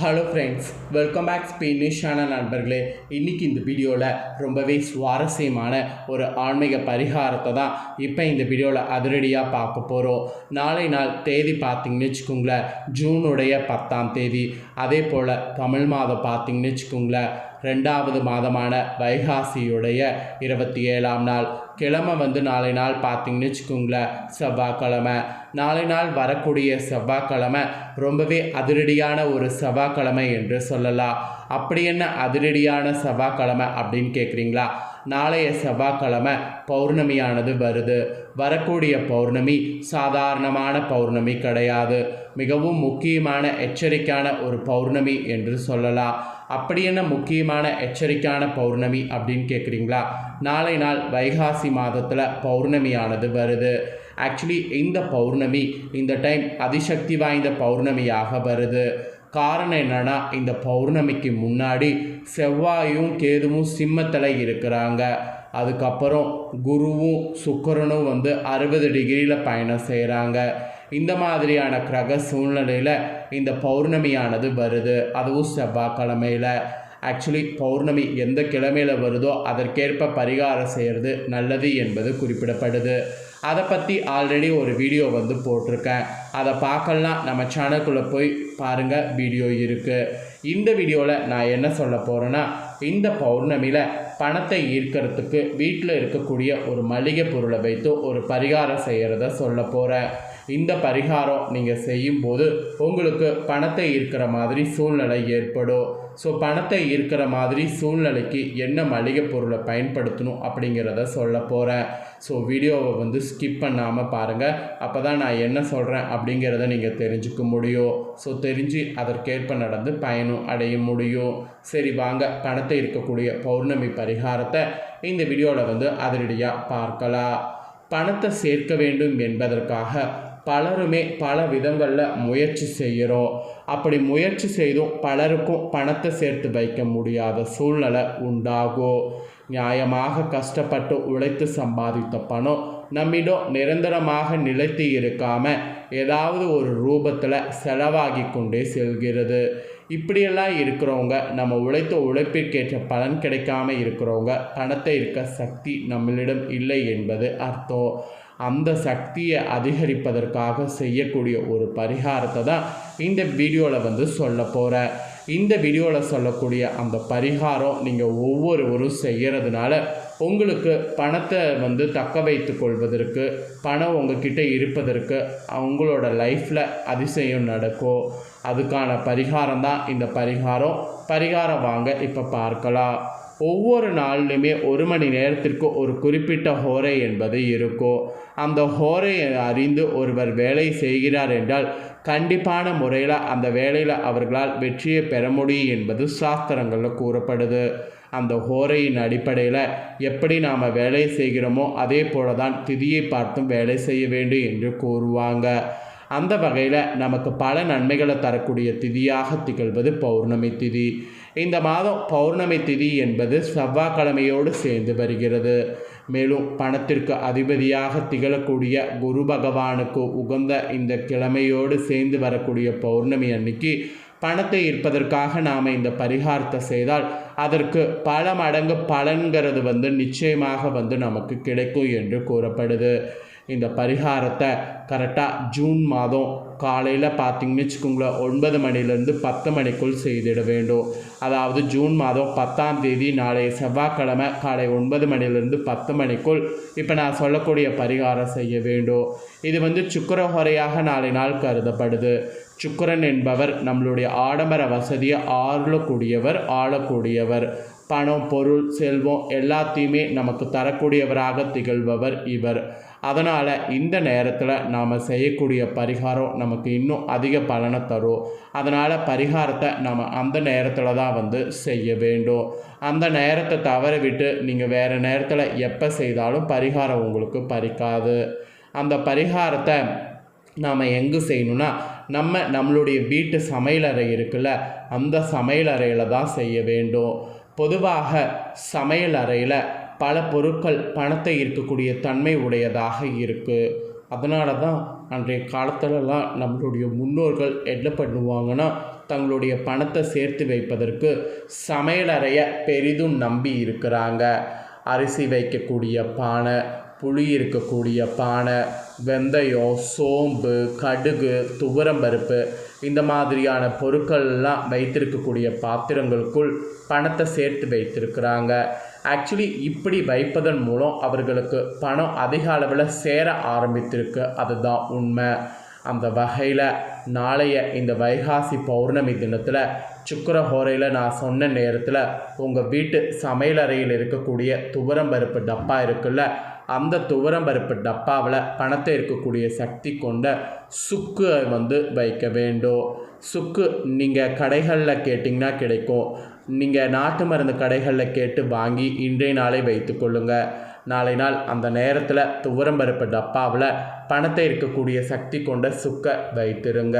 Hello friends welcome back ஸ்பெயினிஷான நண்பர்களே. இன்றைக்கி இந்த வீடியோவில் ரொம்பவே சுவாரஸ்யமான ஒரு ஆன்மீக பரிகாரத்தை தான் இப்போ இந்த வீடியோவில் அதிரடியாக பார்க்க போகிறோம் நாளை நாள் தேதி பார்த்தீங்கன்னு வச்சுக்கோங்களேன் ஜூனுடைய பத்தாம் தேதி. அதே போல் தமிழ் மாதம் பார்த்திங்கன்னு வச்சுக்கோங்களேன் ரெண்டாவது மாதமான வைகாசியுடைய இருபத்தி ஏழாம் நாள். கிழமை வந்து நாளை நாள் பார்த்தீங்கன்னு வச்சுக்கோங்களேன் செவ்வாய்க்கிழமை. நாளை நாள் வரக்கூடிய செவ்வாய்க்கிழமை ரொம்பவே அதிரடியான ஒரு செவ்வாய்க்கிழமை என்று சொல்லலாம். அப்படி என்ன அதிரடியான செவ்வாய்க்கிழமை அப்படின்னு கேட்குறீங்களா நாளைய செவ்வாய்க்கிழமை பௌர்ணமியானது வருது. வரக்கூடிய பௌர்ணமி சாதாரணமான பௌர்ணமி கிடையாது. மிகவும் முக்கியமான எச்சரிக்கையான ஒரு பௌர்ணமி என்று சொல்லலாம். அப்படி என்ன முக்கியமான எச்சரிக்கையான பௌர்ணமி அப்படின்னு கேட்குறீங்களா நாளை நாள் வைகாசி மாதத்தில் பௌர்ணமியானது வருது. ஆக்சுவலி இந்த பௌர்ணமி இந்த டைம் அதிசக்தி வாய்ந்த பௌர்ணமியாக வருது. காரணம் என்னென்னா இந்த பௌர்ணமிக்கு முன்னாடி செவ்வாயும் கேதுவும் சிம்மத்தில் இருக்கிறாங்க. அதுக்கப்புறம் குருவும் சுக்கரனும் வந்து அறுபது டிகிரியில் பயணம் செய்கிறாங்க இந்த மாதிரியான கிரக சூழ்நிலையில் இந்த பௌர்ணமியானது வருது. அதுவும் செவ்வாய்க்கிழமையில். ஆக்சுவலி பௌர்ணமி எந்த கிழமையில் வருதோ அதற்கேற்ப பரிகாரம் செய்கிறது நல்லது என்பது குறிப்பிடப்படுது. அதை பற்றி ஆல்ரெடி ஒரு வீடியோ வந்து போட்டிருக்கேன். அதை பார்க்கலாம். நம்ம சேனலுக்குள்ளே போய் பாருங்கள் வீடியோ இருக்குது இந்த வீடியோவில் நான் என்ன சொல்ல போகிறேன்னா இந்த பௌர்ணமியில் பணத்தை ஈர்க்கிறதுக்கு வீட்டில் இருக்கக்கூடிய ஒரு மளிகை பொருளை வைத்து ஒரு பரிகாரம் செய்கிறத சொல்ல போகிறேன் இந்த பரிகாரம் நீங்கள் செய்யும்போது உங்களுக்கு பணத்தை இருக்கிற மாதிரி சூழ்நிலை ஏற்படும். ஸோ பணத்தை இருக்கிற மாதிரி சூழ்நிலைக்கு என்ன மளிகை பொருளை பயன்படுத்தணும் அப்படிங்கிறத சொல்ல போகிறேன் ஸோ வீடியோவை வந்து ஸ்கிப் பண்ணாமல் பாருங்கள் அப்போ தான் நான் என்ன சொல்கிறேன் அப்படிங்கிறத நீங்கள் தெரிஞ்சுக்க முடியும். ஸோ தெரிஞ்சு அதற்கேற்ப நடந்து பயனும் அடைய முடியும். சரி வாங்க. பணத்தை இருக்கக்கூடிய பௌர்ணமி பரிகாரத்தை இந்த வீடியோவில் வந்து அதிரடியாக பார்க்கலாம். பணத்தை சேர்க்க வேண்டும் என்பதற்காக பலருமே பல விதங்களில் முயற்சி செய்கிறோம். அப்படி முயற்சி செய்தும் பலருக்கும் பணத்தை சேர்த்து வைக்க முடியாத சூழ்நிலை உண்டாகும் நியாயமாக கஷ்டப்பட்டு உழைத்து சம்பாதித்த பணம் நம்மிடம் நிரந்தரமாக நிலைத்து இருக்காமல் ஏதாவது ஒரு ரூபத்தில் செலவாகி கொண்டே செல்கிறது. இப்படியெல்லாம் இருக்கிறவங்க நம்ம உழைத்த உழைப்பிற்கேற்ற பலன் கிடைக்காம இருக்கிறவங்க பணத்தை இருக்க சக்தி நம்மளிடம் இல்லை என்பது அர்த்தம். அந்த சக்தியை அதிகரிப்பதற்காக செய்யக்கூடிய ஒரு பரிகாரத்தை தான் இந்த வீடியோவில் வந்து சொல்ல போகிறேன் இந்த வீடியோவில் சொல்லக்கூடிய அந்த பரிகாரம் நீங்கள் ஒவ்வொருவரும் செய்கிறதுனால உங்களுக்கு பணத்தை வந்து தக்க வைத்து கொள்வதற்கு பணம் உங்ககிட்ட இருப்பதற்கு அவங்களோட லைஃப்பில் அதிசயம் நடக்கும் அதுக்கான பரிகாரம் தான் இந்த பரிகாரம். பரிகாரம் வாங்க இப்போ பார்க்கலாம். ஒவ்வொரு நாள்லையுமே ஒரு மணி நேரத்திற்கு ஒரு குறிப்பிட்ட ஹோரை என்பது இருக்கும் அந்த ஹோரையை அறிந்து ஒருவர் வேலை செய்கிறார் என்றால் கண்டிப்பான முறையில் அந்த வேலையில் அவர்களால் வெற்றியை பெற முடியும் என்பது சாஸ்திரங்களில் கூறப்படுது. அந்த ஹோரையின் அடிப்படையில் எப்படி நாம் வேலை செய்கிறோமோ அதே போல தான் திதியை பார்த்தும் வேலை செய்ய வேண்டும் என்று கூறுவாங்க. அந்த வகையில் நமக்கு பல நன்மைகளை தரக்கூடிய திதியாக திகழ்வது பௌர்ணமி திதி. இந்த மாதம் பௌர்ணமி திதி என்பது செவ்வாய்க்கிழமையோடு சேர்ந்து வருகிறது. மேலும் பணத்திற்கு அதிபதியாக திகழக்கூடிய குரு பகவானுக்கு உகந்த இந்த கிழமையோடு சேர்ந்து வரக்கூடிய பௌர்ணமி அன்னைக்கு பணத்தை ஈர்ப்பதற்காக நாம் இந்த பரிகாரத்தை செய்தால் அதற்கு பல மடங்கு பலன்கிறது வந்து நிச்சயமாக வந்து நமக்கு கிடைக்கும் என்று கூறப்படுது. இந்த பரிகாரத்தை கரெக்டாக ஜூன் மாதம் காலையில் பார்த்தீங்கன்னு வச்சுக்கோங்களேன் ஒன்பது மணிலேருந்து பத்து மணிக்குள் செய்திட வேண்டும். அதாவது ஜூன் மாதம் பத்தாம் தேதி நாளைய செவ்வாய்க்கிழமை காலை ஒன்பது மணிலேருந்து பத்து மணிக்குள் இப்போ நான் சொல்லக்கூடிய பரிகாரம் செய்ய வேண்டும். இது வந்து சுக்கரஹொரையாக நாளை நாள் கருதப்படுது. சுக்கரன் என்பவர் நம்மளுடைய ஆடம்பர வசதியை ஆளக்கூடியவர் ஆளக்கூடியவர். பணம் பொருள் செல்வம் எல்லாத்தையுமே நமக்கு தரக்கூடியவராக திகழ்பவர் இவர். அதனால் இந்த நேரத்தில் நாம் செய்யக்கூடிய பரிகாரம் நமக்கு இன்னும் அதிக பலனை தரும். அதனால் பரிகாரத்தை நாம் அந்த நேரத்தில் தான் வந்து செய்ய வேண்டும். அந்த நேரத்தை தவற விட்டு நீங்கள் வேறு நேரத்தில் எப்போ செய்தாலும் பரிகாரம் உங்களுக்கு பறிக்காது. அந்த பரிகாரத்தை நாம் எங்கே செய்யணும்னா நம்ம நம்மளுடைய வீட்டு சமையலறை இருக்குல்ல அந்த சமையலறையில் தான் செய்ய வேண்டும். பொதுவாக சமையல் அறையில் பல பொருட்கள் பணத்தை ஈர்க்கக்கூடிய தன்மை உடையதாக இருக்குது அதனால தான் அன்றைய காலத்துலலாம் நம்மளுடைய முன்னோர்கள் என்ன பண்ணுவாங்கன்னா தங்களுடைய பணத்தை சேர்த்து வைப்பதற்கு சமையலறையை பெரிதும் நம்பி இருக்கிறாங்க. அரிசி வைக்கக்கூடிய பானை புளி இருக்கக்கூடிய பானை வெந்தயம் சோம்பு கடுகு துவரம்பருப்பு இந்த மாதிரியான பொருட்கள்லாம் வைத்திருக்கக்கூடிய பாத்திரங்களுக்குள் பணத்தை சேர்த்து வைத்திருக்கிறாங்க. ஆக்சுவலி இப்படி வைப்பதன் மூலம் அவர்களுக்கு பணம் அதிக அளவில் சேர ஆரம்பித்திருக்கு. அதுதான் உண்மை. அந்த வகையில் நாளைய இந்த வைகாசி பௌர்ணமி தினத்தில் சுக்கர ஹோரையில் நான் சொன்ன நேரத்தில் உங்கள் வீட்டு சமையலறையில் இருக்கக்கூடிய துவரம்பருப்பு டப்பா இருக்குல்ல அந்த துவரம்பருப்பு டப்பாவில் பணத்தை இருக்கக்கூடிய சக்தி கொண்ட சுக்கு வந்து வைக்க வேண்டும். சுக்கு நீங்கள் கடைகளில் கேட்டிங்கன்னா கிடைக்கும். நீங்கள் நாட்டு மருந்து கடைகளில் கேட்டு வாங்கி இன்றைய நாளை வைத்துக்கொள்ளுங்கள் நாளை நாள் அந்த நேரத்தில் துவரம்பருப்பு டப்பாவில் பணத்தை இருக்கக்கூடிய சக்தி கொண்ட சுக்கை வைத்திருங்க.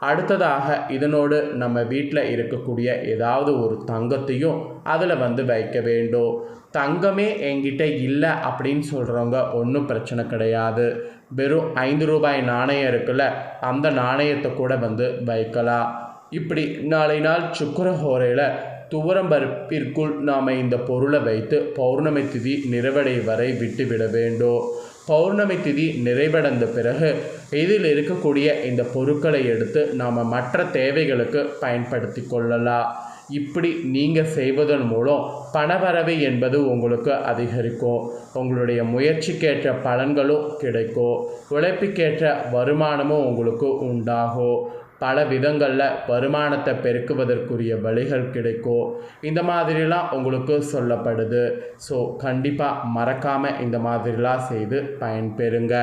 அடுத்ததாக இதனோடு நம்ம வீட்டில் இருக்கக்கூடிய ஏதாவது ஒரு தங்கத்தையும் அதில் வந்து வைக்க வேண்டும். தங்கமே என்கிட்ட இல்லை அப்படின்னு சொல்கிறவங்க ஒன்றும் பிரச்சனை கிடையாது. வெறும் ஐந்து ரூபாய் நாணயம் இருக்குல்ல அந்த நாணயத்தை கூட வந்து வைக்கலாம். இப்படி நாளை நாள் சுக்கரஹோரையில் துவரம்பருப்பிற்குள் நாம் இந்த பொருளை வைத்து பௌர்ணமி திதி நிறைவடை வரை விட்டுவிட வேண்டும். பௌர்ணமி திதி நிறைவடைந்த பிறகு இதில் இருக்கக்கூடிய இந்த பொருட்களை எடுத்து நாம் மற்ற தேவைகளுக்கு பயன்படுத்தி கொள்ளலாம். இப்படி நீங்கள் செய்வதன் மூலம் பணவரவு என்பது உங்களுக்கு அதிகரிக்கும். உங்களுடைய முயற்சிக்கேற்ற பலன்களும் கிடைக்கும். உழைப்புக்கேற்ற வருமானமும் உங்களுக்கு உண்டாகும். பல விதங்களில் வருமானத்தை பெருக்குவதற்குரிய வழிகள் கிடைக்கும். இந்த மாதிரிலாம் உங்களுக்கு சொல்லப்படுது. ஸோ கண்டிப்பாக மறக்காமல் இந்த மாதிரிலாம் செய்து பயன்பெறுங்க.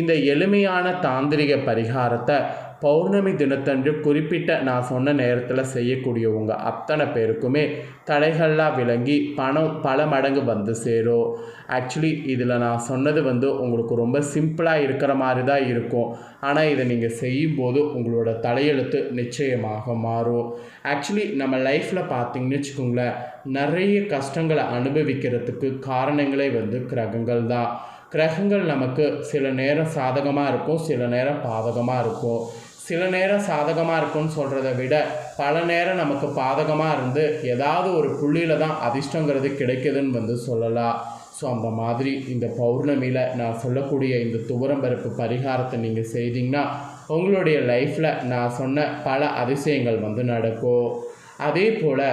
இந்த எளிமையான தாந்திரிக பரிகாரத்தை பௌர்ணமி தினத்தன்று குறிப்பிட்ட நான் சொன்ன நேரத்தில் செய்யக்கூடிய உங்கள் அத்தனை பேருக்குமே தடைகள்லாம் விளங்கி பணம் பல மடங்கு வந்து சேரும் ஆக்சுவலி இதில் நான் சொன்னது வந்து உங்களுக்கு ரொம்ப சிம்பிளாக இருக்கிற மாதிரி தான் இருக்கும். ஆனால் இதை நீங்கள் செய்யும்போது உங்களோட தலையெழுத்து நிச்சயமாக மாறும். ஆக்சுவலி நம்ம லைஃப்பில் பார்த்தீங்கன்னு வச்சுக்கோங்களேன் நிறைய கஷ்டங்களை அனுபவிக்கிறதுக்கு காரணங்களே வந்து கிரகங்கள் தான். கிரகங்கள் நமக்கு சில நேரம் சாதகமாக இருக்கும் சில நேரம் பாதகமாக இருக்கும். சில நேரம் சாதகமாக இருக்கும்னு சொல்கிறத விட பல நேரம் நமக்கு பாதகமாக இருந்து ஏதாவது ஒரு புள்ளியில் தான் அதிர்ஷ்டங்கிறது கிடைக்குதுன்னு வந்து சொல்லலாம். ஸோ அந்த மாதிரி இந்த பௌர்ணமியில் நான் சொல்லக்கூடிய இந்த துவரம்பருப்பு பரிகாரத்தை நீங்கள் செய்தீங்கன்னா உங்களுடைய லைஃப்பில் நான் சொன்ன பல அதிசயங்கள் வந்து நடக்கும். அதே போல்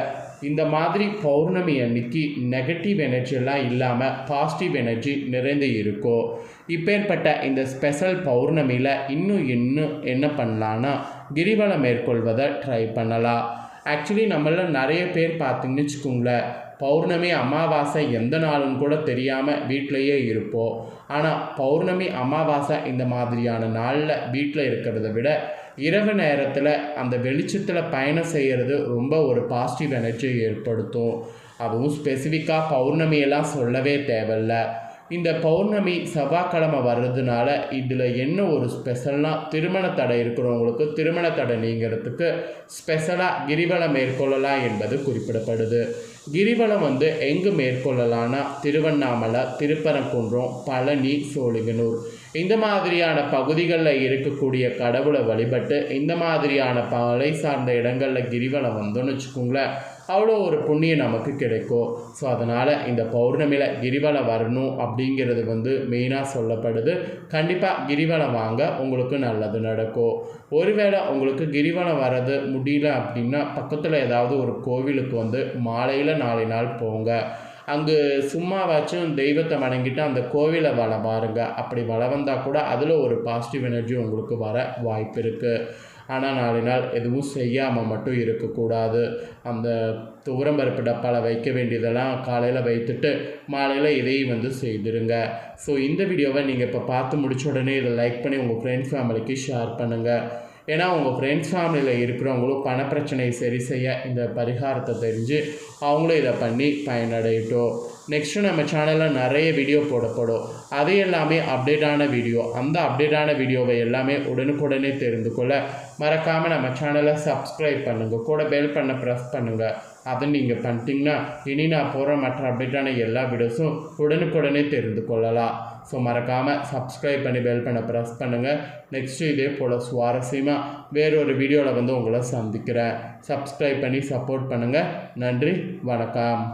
இந்த மாதிரி பௌர்ணமி அன்னைக்கு நெகட்டிவ் எனர்ஜியெல்லாம் இல்லாமல் பாசிட்டிவ் எனர்ஜி நிறைந்து இருக்கும் இப்பேற்பட்ட இந்த ஸ்பெஷல் பௌர்ணமியில் இன்னும் இன்னும் என்ன பண்ணலான்னா கிரிவலம் மேற்கொள்வதை ட்ரை பண்ணலாம். ஆக்சுவலி நம்மள நிறைய பேர் பார்த்திங்கன்னு வச்சுக்கோங்களேன் பௌர்ணமி அமாவாசை எந்த நாளுன்னு கூட தெரியாமல் வீட்டிலையே இருப்போம். ஆனால் பௌர்ணமி அமாவாசை இந்த மாதிரியான நாளில் வீட்டில் இருக்கிறத விட இரவு நேரத்தில் அந்த வெளிச்சத்தில் பயணம் செய்கிறது ரொம்ப ஒரு பாசிட்டிவ் எனர்ஜியை ஏற்படுத்தும். அதுவும் ஸ்பெசிஃபிக்காக பௌர்ணமியெல்லாம் சொல்லவே தேவையில்ல. இந்த பௌர்ணமி செவ்வாய்க்கிழமை வர்றதுனால இதில் என்ன ஒரு ஸ்பெஷல்னால் திருமண தடை இருக்கிறவங்களுக்கு திருமண தடை நீங்கிறதுக்கு ஸ்பெஷலாக கிரிவலம் மேற்கொள்ளலாம் என்பது குறிப்பிடப்படுது. கிரிவலம் வந்து எங்கு மேற்கொள்ளலாம்னா திருவண்ணாமலை திருப்பரங்குன்றம் பழனி சோழிங்கனூர். இந்த மாதிரியான பகுதிகளில் இருக்கக்கூடிய கடவுளை வழிபட்டு இந்த மாதிரியான பலை சார்ந்த இடங்களில் கிரிவலம் வந்தோன்னு வச்சுக்கோங்களேன் அவ்வளோ ஒரு புண்ணியம் நமக்கு கிடைக்கும். ஸோ அதனால் இந்த பௌர்ணமியில் கிரிவலம் வரணும் அப்படிங்கிறது வந்து மெயினாக சொல்லப்படுது. கண்டிப்பாக கிரிவலம் வாங்க உங்களுக்கு நல்லது நடக்கும். ஒருவேளை உங்களுக்கு கிரிவலம் வர்றது முடியல அப்படின்னா பக்கத்தில் ஏதாவது ஒரு கோவிலுக்கு வந்து மாலையில் நாளை நாள் போங்க. அங்கு சும்மாவாச்சும் தெய்வத்தை வணங்கிட்டு அந்த கோவிலை வள பாருங்க. அப்படி வள வந்தால் கூட அதில் ஒரு பாசிட்டிவ் எனர்ஜி உங்களுக்கு வர வாய்ப்பு இருக்குது ஆனால் நாலு நாள் எதுவும் செய்யாமல் மட்டும் இருக்கக்கூடாது. அந்த துவரம்பருப்பு டப்பாவில் வைக்க வேண்டியதெல்லாம் காலையில் வைத்துட்டு மாலையில் இதையும் வந்து செய்திருங்க. ஸோ இந்த வீடியோவை நீங்கள் இப்போ பார்த்து முடிச்ச உடனே இதை லைக் பண்ணி உங்கள் ஃப்ரெண்ட்ஸ் ஃபேமிலிக்கு ஷேர் பண்ணுங்கள் ஏன்னா உங்கள் ஃப்ரெண்ட்ஸ் ஃபேமிலியில் இருக்கிறவங்களும் பணப்பிரச்சனையை சரி செய்ய இந்த பரிகாரத்தை தெரிஞ்சு அவங்களும் இதை பண்ணி பயனடையட்டும். நெக்ஸ்ட்டு நம்ம சேனலில் நிறைய வீடியோ போடப்படும். அது எல்லாமே அப்டேட்டான வீடியோ அந்த அப்டேட்டான வீடியோவை எல்லாமே உடனுக்குடனே தெரிந்து கொள்ள மறக்காமல் நம்ம சேனலை சப்ஸ்கிரைப் பண்ணுங்கள் கூட பெல் பண்ண ப்ரெஸ் பண்ணுங்கள் அதை நீங்கள் பண்ணிட்டீங்கன்னா இனி நான் போகிற மற்ற அப்டேட்டான எல்லா வீடியோஸும் உடனுக்குடனே தெரிந்து கொள்ளலாம். ஸோ மறக்காமல் சப்ஸ்கிரைப் பண்ணி பெல் பண்ண ப்ரெஸ் பண்ணுங்கள் நெக்ஸ்ட்டு இதே போல் சுவாரஸ்யமாக வேறொரு வீடியோவில் வந்து உங்களை சந்திக்கிறேன். சப்ஸ்கிரைப் பண்ணி சப்போர்ட் பண்ணுங்கள் நன்றி வணக்கம்.